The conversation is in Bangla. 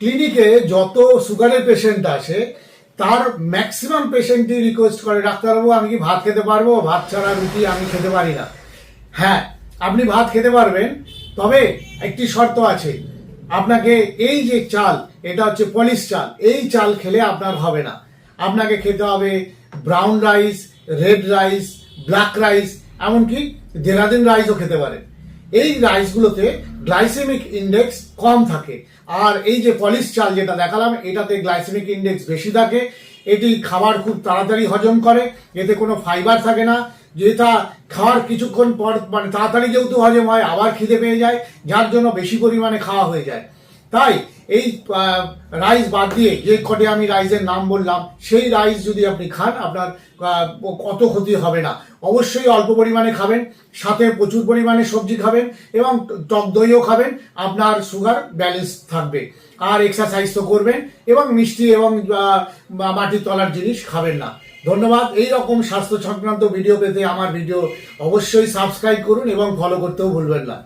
ক্লিনিকে যত সুগারের পেশেন্ট আসে তার ম্যাক্সিমাম পেশেন্টই রিকোয়েস্ট করে, ডাক্তারবাবু, আমি কি ভাত খেতে পারব? ভাত ছাড়া রুটি আমি খেতে পারি না। হ্যাঁ আপনি ভাত খেতে পারবেন, তবে একটি শর্ত আছে। আপনাকে এই যে চাল, এটা হচ্ছে পলিশ চাল, এই চাল খেলে আপনার হবে না। আপনাকে খেতে হবে brown rice red rice black rice এমনকি দেরাদিন রাইসও খেতে পারেন। এই রাইসগুলোতে গ্লাইসেমিক ইন্ডেক্স কম থাকে। আর এই যে পলিশ চাল যেটা দেখালাম, এটাতে গ্লাইসেমিক ইন্ডেক্স বেশি থাকে। এটি খাবার খুব তাড়াতাড়ি হজম করে, এতে কোনো ফাইবার থাকে না। যেটা খাওয়ার কিছুক্ষণ পর মানে তাড়াতাড়ি যেহেতু হজম হয়, আবার খিদে পেয়ে যায়, যার জন্য বেশি পরিমাণে খাওয়া হয়ে যায়। তাই এই রাইস বাদ দিয়ে যে কটে আমি রাইসের নাম বললাম, সেই রাইস যদি আপনি খান, আপনার কত ক্ষতি হবে না। অবশ্যই অল্প পরিমাণে খাবেন, সাথে প্রচুর পরিমাণে সবজি খাবেন এবং টক দইও খাবেন, আপনার সুগার ব্যালেন্স থাকবে। আর এক্সারসাইজ তো করবেন এবং মিষ্টি এবং মাটির তলার জিনিস খাবেন না। ধন্যবাদ। এই রকম স্বাস্থ্য সংক্রান্ত ভিডিও পেতে আমার ভিডিও অবশ্যই সাবস্ক্রাইব করুন এবং ফলো করতেও ভুলবেন না।